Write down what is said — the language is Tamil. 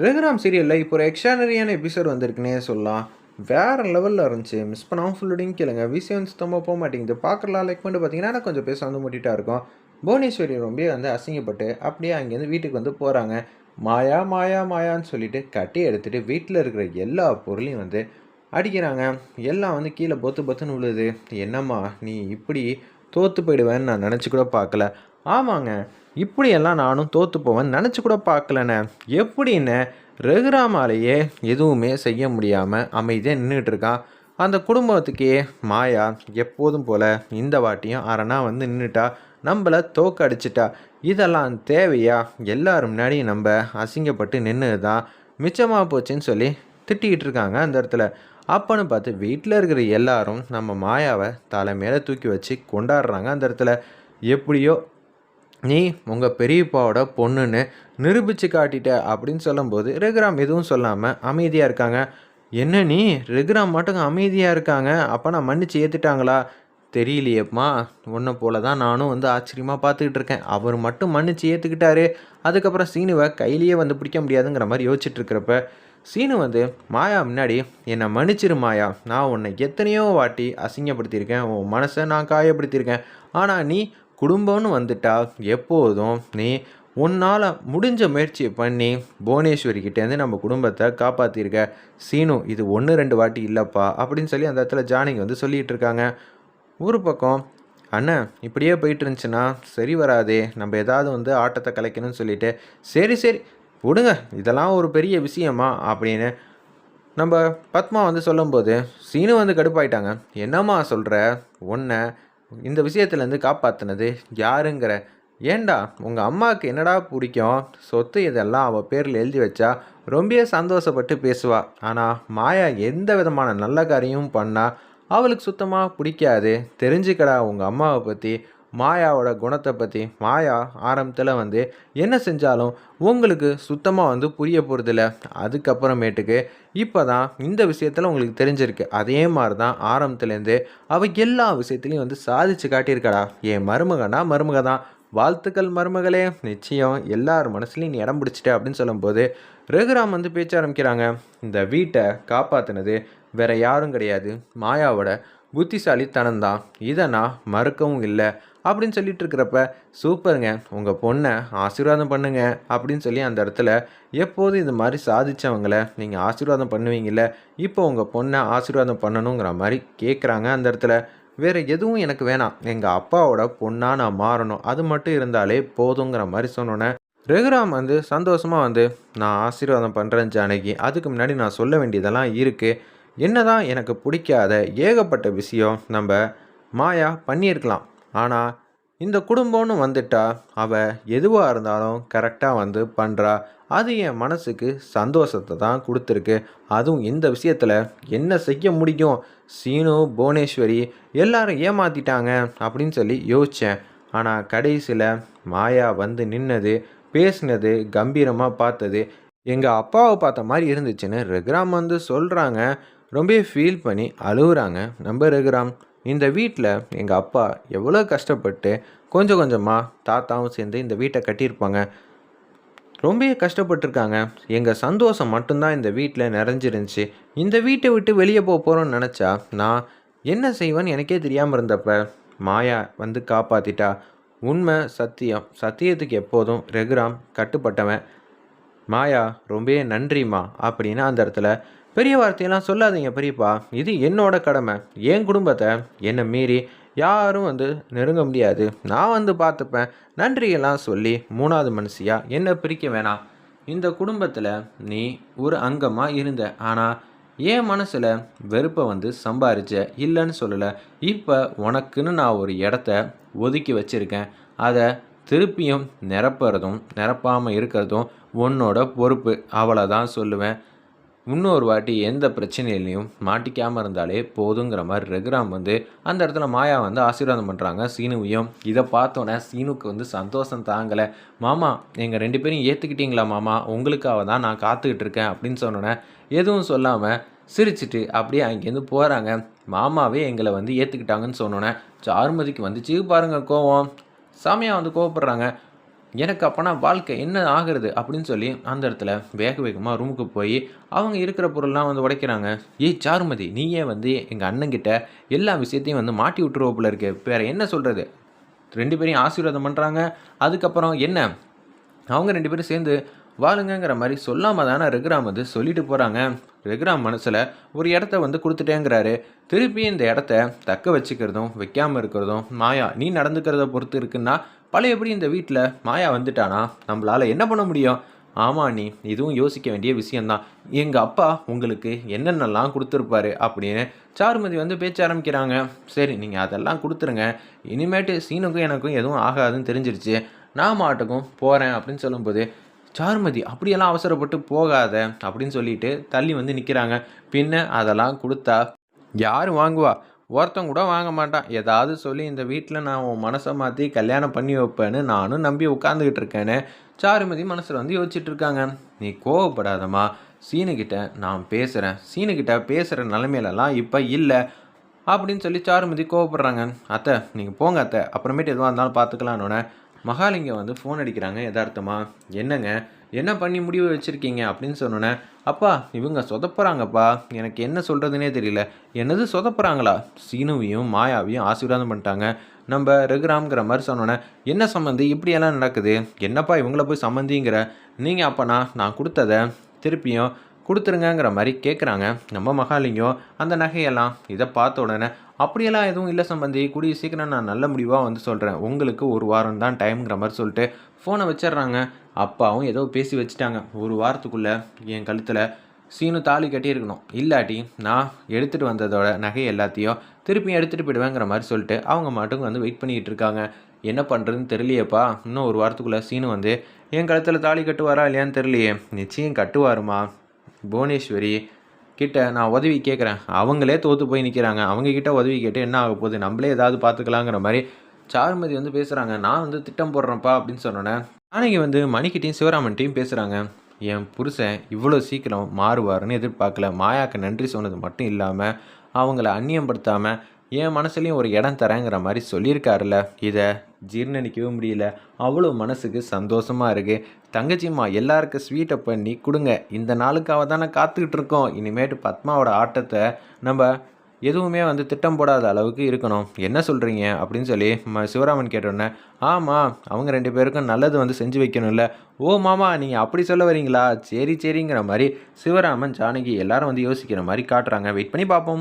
ரகுராம் சீரியலில் இப்போ ஒரு எக்ஸ்ட்ரானரியான எபிசோட் வந்திருக்குன்னே சொல்லலாம். வேறு லெவலில் இருந்துச்சு. மிஸ் பண்ணாமல் ஃபுல்லோடையும் கேளுங்க. விஷயம் சுத்தமாக போக மாட்டேங்குது. பார்க்கலாம் லைக் பண்ணிட்டு பார்த்தீங்கன்னா எனக்கு கொஞ்சம் பேச வந்து முட்டிட்டா இருக்கும். புவனேஸ்வரி ரொம்ப வந்து அசிங்கப்பட்டு அப்படியே அங்கேருந்து வீட்டுக்கு வந்து போகிறாங்க மாயா மாயா மாயான்னு சொல்லிட்டு கட்டி எடுத்துகிட்டு வீட்டில் இருக்கிற எல்லா பொருளையும் வந்து அடிக்கிறாங்க. எல்லாம் வந்து கீழே பொத்து பொத்துன்னு விழுது. என்னம்மா நீ இப்படி தோற்று போயிடுவேன்னு நான் நினச்சி கூட பார்க்கல. ஆமாங்க. இப்படியெல்லாம் நானும் தோற்று போவேன் நினச்சி கூட பார்க்கலண்ணே. எப்படின்னு ரகுராமாலேயே எதுவுமே செய்ய முடியாமல் அமைதியாக நின்றுட்டு இருக்கான். அந்த குடும்பத்துக்கே மாயா எப்போதும் போல் இந்த வாட்டியும் அரணா வந்து நின்றுட்டா நம்மளை தோக்கடிச்சிட்டா. இதெல்லாம் தேவையா? எல்லாரும் முன்னாடி நம்ம அசிங்கப்பட்டு நின்று தான் மிச்சமாக போச்சுன்னு சொல்லி திட்டிக்கிட்டு இருக்காங்க அந்த இடத்துல. அப்பன்னு பார்த்து வீட்டில் இருக்கிற எல்லாரும் நம்ம மாயாவை தலை மேலே தூக்கி வச்சு கொண்டாடுறாங்க அந்த இடத்துல. எப்படியோ நீ உங்கள் பெரியப்பாவோட பொண்ணுன்னு நிரூபித்து காட்டிட்ட அப்படின்னு சொல்லும்போது ரகுராம் எதுவும் சொல்லாமல் அமைதியாக இருக்காங்க. என்ன நீ? ரகுராம் மட்டும் அமைதியாக இருக்காங்க. அப்போ நான் மன்னிச்சு ஏற்றுட்டாங்களா தெரியலையேம்மா. உன்னை போல தான் நானும் வந்து ஆச்சரியமாக பார்த்துக்கிட்டு இருக்கேன். அவர் மட்டும் மன்னிச்சு ஏற்றுக்கிட்டாரு அதுக்கப்புறம் சீனுவை கையிலேயே வந்து பிடிக்க முடியாதுங்கிற மாதிரி யோசிச்சுட்டு இருக்கிறப்ப சீனு வந்து மாயா முன்னாடி என்னை மன்னிச்சிரு மாயா. நான் உன்னை எத்தனையோ வாட்டி அசிங்கப்படுத்தியிருக்கேன். உன் மனசை நான் காயப்படுத்தியிருக்கேன். ஆனால் நீ குடும்பம்னு வந்துட்டால் எப்போதும் நீ உன்னால் முடிஞ்ச முயற்சியை பண்ணி புவனேஸ்வரி கிட்டேருந்து நம்ம குடும்பத்தை காப்பாற்றிருக்க சீனு இது ஒன்று ரெண்டு வாட்டி இல்லைப்பா அப்படின்னு சொல்லி அந்த இடத்துல ஜானகி வந்து சொல்லிகிட்டு இருக்காங்க. ஒரு பக்கம் அண்ணன் இப்படியே போயிட்டு இருந்துச்சுன்னா சரி வராதே நம்ம ஏதாவது வந்து ஆட்டத்தை கலைக்கணும்னு சொல்லிட்டு சரி சரி விடுங்க இதெல்லாம் ஒரு பெரிய விஷயமா அப்படின்னு நம்ம பத்மா வந்து சொல்லும்போது சீனு வந்து கடுப்பாயிட்டாங்க. என்னம்மா சொல்கிற உன்னை இந்த விஷயத்துலேருந்து காப்பாற்றினது யாருங்கிற? ஏண்டா உங்கள் அம்மாவுக்கு என்னடா பிடிக்கும்? சொத்து இதெல்லாம் அவள் பேரில் எழுதி வச்சா ரொம்ப சந்தோஷப்பட்டு பேசுவா. ஆனால் மாயா எந்த விதமான நல்ல காரியமும் பண்ணால் அவளுக்கு சுத்தமாக பிடிக்காது. தெரிஞ்சுக்கடா உங்கள் அம்மாவை பற்றி மாயாவோட குணத்தை பற்றி மாயா ஆரம்பத்தில் வந்து என்ன செஞ்சாலும் உங்களுக்கு சுத்தமாக வந்து புரிய போகிறதில்ல அதுக்கப்புறமேட்டுக்கு இப்போ தான் இந்த விஷயத்தில் உங்களுக்கு தெரிஞ்சிருக்கு. அதே மாதிரி தான் ஆரம்பத்துலேருந்து அவள் எல்லா விஷயத்துலையும் வந்து சாதிச்சு காட்டியிருக்கடா. என் மருமகனா மருமக தான் வாழ்த்துக்கள் மருமகளே. நிச்சயம் எல்லார் மனசுலையும் நீ இடம் பிடிச்சிட்ட அப்படின்னு சொல்லும்போது ரகுராம் வந்து பேச்ச ஆரம்பிக்கிறாங்க. இந்த வீட்டை காப்பாற்றினது வேற யாரும் கிடையாது. மாயாவோட புத்திசாலித்தனம் தான் இதை நான் மறுக்கவும் இல்லை. அப்படின்னு சொல்லிட்டு இருக்கிறப்ப சூப்பருங்க உங்கள் பொண்ணை ஆசீர்வாதம் பண்ணுங்க அப்படின்னு சொல்லி அந்த இடத்துல எப்போதும் இது மாதிரி சாதிச்சவங்கள நீங்கள் ஆசீர்வாதம் பண்ணுவீங்கல்ல இப்போ உங்கள் பொண்ணை ஆசீர்வாதம் பண்ணணுங்கிற மாதிரி கேட்குறாங்க அந்த இடத்துல. வேறு எதுவும் எனக்கு வேணாம் எங்கள் அப்பாவோட பொண்ணாக நான் மாறணும் அது மட்டும் இருந்தாலே போதுங்கிற மாதிரி சொன்னோன்னே ரகுராம் வந்து சந்தோஷமாக வந்து நான் ஆசீர்வாதம் பண்ணுறேன் ஜானகி அதுக்கு முன்னாடி நான் சொல்ல வேண்டியதெல்லாம் இருக்குது என்னதான் எனக்கு பிடிக்காத ஏகப்பட்ட விஷயம் நம்ம மாயா பண்ணியிருக்கலாம் ஆனால் இந்த குடும்பம்னு வந்துட்டா அவள் எதுவாக இருந்தாலும் கரெக்டாக வந்து பண்ணுறா அது என் மனசுக்கு சந்தோஷத்தை தான் கொடுத்துருக்கு. அதுவும் இந்த விஷயத்தில் என்ன செய்ய முடியும்? சீனு புவனேஸ்வரி எல்லாரும் ஏமாத்திட்டாங்க அப்படின்னு சொல்லி யோசித்தேன் ஆனால் கடைசியில் மாயா வந்து நின்னது பேசினது கம்பீரமாக பார்த்தது எங்கள் அப்பாவை பார்த்த மாதிரி இருந்துச்சுன்னு ரகுராம் வந்து சொல்கிறாங்க ரொம்ப ஃபீல் பண்ணி அழுகுறாங்க. நம்ம ரகுராம். இந்த வீட்டில் எங்கள் அப்பா எவ்வளோ கஷ்டப்பட்டு கொஞ்சம் கொஞ்சமாக தாத்தாவும் சேர்ந்து இந்த வீட்டை கட்டியிருப்பாங்க. ரொம்பவே கஷ்டப்பட்டிருக்காங்க. எங்கள் சந்தோஷம் மட்டும்தான் இந்த வீட்டில் நிறைஞ்சிருந்துச்சு. இந்த வீட்டை விட்டு வெளியே போக போகிறோன்னு நினச்சா நான் என்ன செய்வேன்னு எனக்கே தெரியாமல் இருந்தப்ப மாயா வந்து காப்பாற்றிட்டா உண்மை சத்தியம் சத்தியத்துக்கு எப்போதும் ரெகுராம் கட்டுப்பட்டவன். மாயா ரொம்பவே நன்றிம்மா அப்படின்னு அந்த இடத்துல பெரிய வார்த்தையெல்லாம் சொல்லாதீங்க பெரியப்பா. இது என்னோட கடமை. என் குடும்பத்தை என்னை மீறி யாரும் வந்து நெருங்க முடியாது. நான் வந்து பார்த்துப்பேன். நன்றியெல்லாம் சொல்லி மூணாவது மனுஷியா என்னை பிரிக்க வேணாம். இந்த குடும்பத்தில் நீ ஒரு அங்கமாக இருந்த. ஆனால் என் மனசில் வெறுப்பை வந்து சம்பாரிச்ச இல்லைன்னு சொல்லலை. இப்போ உனக்குன்னு நான் ஒரு இடத்த ஒதுக்கி வச்சுருக்கேன். அதை திருப்பியும் நிரப்புறதும் நிரப்பாமல் இருக்கிறதும் உன்னோட பொறுப்பு. அவ்வளோதான் சொல்லுவேன். இன்னொரு வாட்டி எந்த பிரச்சனையிலையும் மாட்டிக்காமல் இருந்தாலே போதுங்கிற மாதிரி ரகுராம் வந்து அந்த இடத்துல மாயா வந்து ஆசீர்வாதம் பண்ணுறாங்க சீனுவையும் இதை பார்த்தோன்னே சீனுக்கு வந்து சந்தோஷம் தாங்கலை. மாமா எங்கள் ரெண்டு பேரும் ஏற்றுக்கிட்டீங்களா மாமா? உங்களுக்காக தான் நான் காத்துக்கிட்டு இருக்கேன் அப்படின்னு சொன்னோன்னே எதுவும் சொல்லாமல் சிரிச்சிட்டு அப்படியே அங்கேருந்து போகிறாங்க மாமாவே எங்களை வந்து ஏற்றுக்கிட்டாங்கன்னு சொன்னோன்னே சாருமதிக்கு வந்துச்சு. பாருங்கள் கோவம். சாமியாக வந்து கோவப்படுறாங்க. எனக்கு அப்போனா வாழ்க்கை என்ன ஆகுறது அப்படின்னு சொல்லி அந்த இடத்துல வேக வேகமாக ரூமுக்கு போய் அவங்க இருக்கிற பொருள்லாம் வந்து உடைக்கிறாங்க. ஏய் சாருமதி நீயே வந்து எங்கள் அண்ணங்கிட்ட எல்லா விஷயத்தையும் வந்து மாட்டி விட்டுருவோப்பில் போல இருக்கு. வேறு என்ன சொல்கிறது ரெண்டு பேரையும் ஆசீர்வாதம் பண்ணுறாங்க அதுக்கப்புறம் என்ன? அவங்க ரெண்டு பேரும் சேர்ந்து வாழுங்கங்கிற மாதிரி சொல்லாமல் தானே ரகுராம் வந்து சொல்லிட்டு போகிறாங்க ரகுராம் மனசில் ஒரு இடத்த வந்து கொடுத்துட்டேங்கிறாரு. திருப்பி இந்த இடத்த தக்க வச்சுக்கிறதும் வைக்காமல் இருக்கிறதும் மாயா நீ நடந்துக்கிறத பொறுத்து இருக்குன்னா பழையபடி இந்த வீட்டில் மாயா வந்துட்டானா? நம்மளால் என்ன பண்ண முடியும்? ஆமாம் நீ இதுவும் யோசிக்க வேண்டிய விஷயந்தான் எங்கள் அப்பா உங்களுக்கு என்னென்னலாம் கொடுத்துருப்பாரு அப்படின்னு சாருமதி வந்து பேச்ச ஆரம்பிக்கிறாங்க. சரி நீங்கள் அதெல்லாம் கொடுத்துருங்க. இனிமேட்டு சீனுக்கும் எனக்கும் எதுவும் ஆகாதுன்னு தெரிஞ்சிருச்சு. நான் மாட்டுக்கும் போகிறேன் அப்படின்னு சொல்லும்போது சாருமதி அப்படியெல்லாம் அவசரப்பட்டு போகாத அப்படின்னு சொல்லிட்டு தள்ளி வந்து நிற்கிறாங்க பின்ன அதெல்லாம் கொடுத்தா யாரும் வாங்குவா? ஒருத்தன் கூட வாங்க மாட்டான். ஏதாவது சொல்லி இந்த வீட்டில் நான் உன் மனசை மாற்றி கல்யாணம் பண்ணி வைப்பேன்னு நானும் நம்பி உட்காந்துக்கிட்டு இருக்கேன்னு சாருமதி மனசில் வந்து யோசிச்சுட்டு இருக்காங்க. நீ கோவப்படாதம்மா. சீனுக்கிட்ட நான் பேசுகிறேன் சீனுக்கிட்ட பேசுகிற நிலைமையிலலாம் இப்போ இல்லை அப்படின்னு சொல்லி சாருமதி கோவப்படுறாங்க. அத்தை நீங்கள் போங்க அத்தை. அப்புறமேட்டு எதுவாக இருந்தாலும் பார்த்துக்கலான்னு மகாலிங்கம் வந்து ஃபோன் அடிக்கிறாங்க எதார்த்தமாக என்னங்க? என்ன பண்ணி முடிவு வச்சுருக்கீங்க? அப்படின்னு சொன்னோன்னே அப்பா இவங்க சொதப்புறாங்கப்பா. எனக்கு என்ன சொல்கிறதுனே தெரியல. என்னது சொதப்புறாங்களா? சீனுவையும் மாயாவையும் ஆசீர்வாதம் பண்ணிட்டாங்க. நம்ம ரகுராம்ங்கிற மாதிரி சொன்னோன்னே என்ன சம்மந்தி இப்படியெல்லாம் நடக்குது. என்னப்பா இவங்கள போய் சம்மந்திங்கிற நீங்கள் அப்போனா நான் கொடுத்ததை திருப்பியும் கொடுத்துருங்கங்கிற மாதிரி கேட்குறாங்க நம்ம மகாலிங்கம் அந்த நகையெல்லாம் இதை பார்த்த உடனே அப்படியெல்லாம் எதுவும் இல்லை சம்பந்தி. கூடிய சீக்கிரம் நான் நல்ல முடிவாக வந்து சொல்கிறேன் உங்களுக்கு ஒரு வாரம் தான் டைம்ங்கிற மாதிரி சொல்லிட்டு ஃபோனை வச்சிடுறாங்க. அப்பாவும் ஏதோ பேசி வச்சுட்டாங்க. ஒரு வாரத்துக்குள்ளே என் கழுத்தில் சீனு தாலி கட்டியிருக்கணும். இல்லாட்டி நான் எடுத்துகிட்டு வந்ததோட நகை எல்லாத்தையும் திருப்பி எடுத்துகிட்டு போயிடுவேங்கிற மாதிரி சொல்லிட்டு அவங்க மட்டும் வந்து வெயிட் பண்ணிக்கிட்டு இருக்காங்க. என்ன பண்ணுறதுன்னு தெரியலையேப்பா. இன்னும் ஒரு வாரத்துக்குள்ளே சீனு வந்து என் கழுத்தில் தாலி கட்டுவாரா இல்லையான்னு தெரியலையே. நிச்சயம் கட்டுவாருமா. புவனேஸ்வரி கிட்ட நான் உதவி கேட்குறேன் அவங்களே தோற்று போய் நிற்கிறாங்க அவங்கக்கிட்ட உதவி கேட்டு என்ன ஆக போகுது? நம்மளே ஏதாவது பார்த்துக்கலாங்கிற மாதிரி சாருமதி வந்து பேசுகிறாங்க நான் வந்து திட்டம் போடுறேன்ப்பா அப்படின்னு சொன்னோன்னே அன்னைக்கு வந்து மணிக்கிட்டையும் சிவராமன்ட்டையும் பேசுகிறாங்க என் புருஷன் இவ்வளோ சீக்கிரம் மாறுவாருன்னு எதிர்பார்க்கல. மாயாக்கு நன்றி சொன்னது மட்டும் இல்லாமல் அவங்கள அந்நியப்படுத்தாமல் என் மனசுலையும் ஒரு இடம் தரேங்கிற மாதிரி சொல்லியிருக்காருல்ல. இதை ஜீர்ணிக்கவே முடியல. அவ்வளோ மனசுக்கு சந்தோஷமாக இருக்குது தங்கச்சிம்மா எல்லாருக்கும் ஸ்வீட்டை பண்ணி கொடுங்க. இந்த நாளுக்காக தானே காத்துக்கிட்டு இருக்கோம். இனிமேட்டு பத்மாவோட ஆட்டத்தை நம்ம எதுவுமே வந்து திட்டம் போடாத அளவுக்கு இருக்கணும். என்ன சொல்கிறீங்க அப்படின்னு சொல்லி ம சிவராமன் கேட்டோடனே ஆமாம் அவங்க ரெண்டு பேருக்கும் நல்லது வந்து செஞ்சு வைக்கணும்ல. ஓ மாமா நீங்கள் அப்படி சொல்ல வரீங்களா? சரி சரிங்கிற மாதிரி சிவராமன் ஜானகி எல்லாரும் வந்து யோசிக்கிற மாதிரி காட்டுறாங்க. வெயிட் பண்ணி பார்ப்போம்